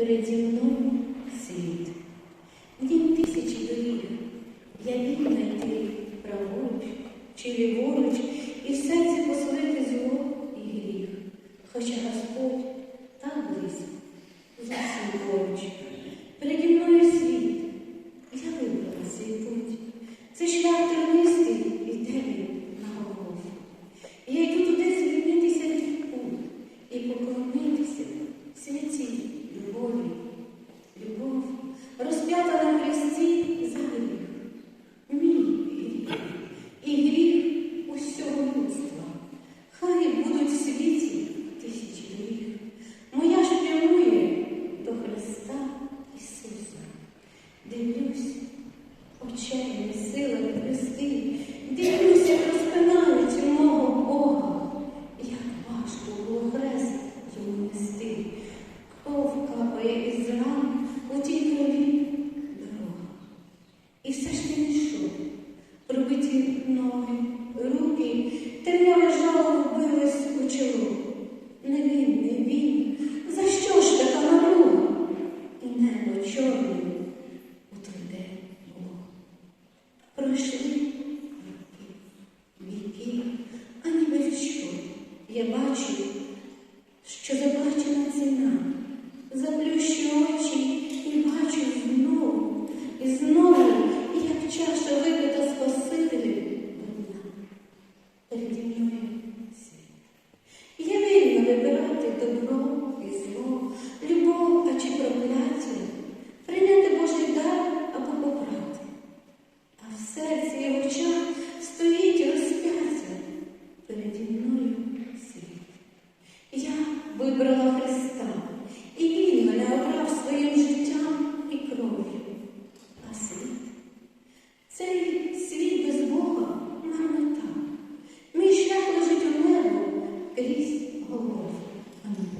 переді мною світ. Дім тисячі доріг, я вільна йти праворуч чи ліворуч, і в серці посолити зло і гріх. Хоча Господь так близько, зовсім поруч. Не сила відвести, дивлюсь, як розпинають мого Бога, як важко було хрест йому нести. Кров капає із ран у тій крові дорога. І все ж він йшов, пробиті ноги, руки, темняве жало вбилось у чоло. Пройшли роки, віки, а ніби що. Я бачу, що заплачена ціна. Заплющу очі і бачу знову, і знову, як чаша випита дна. Переді мною світ. Я вільна вибирати добро і зло, любов, Oh.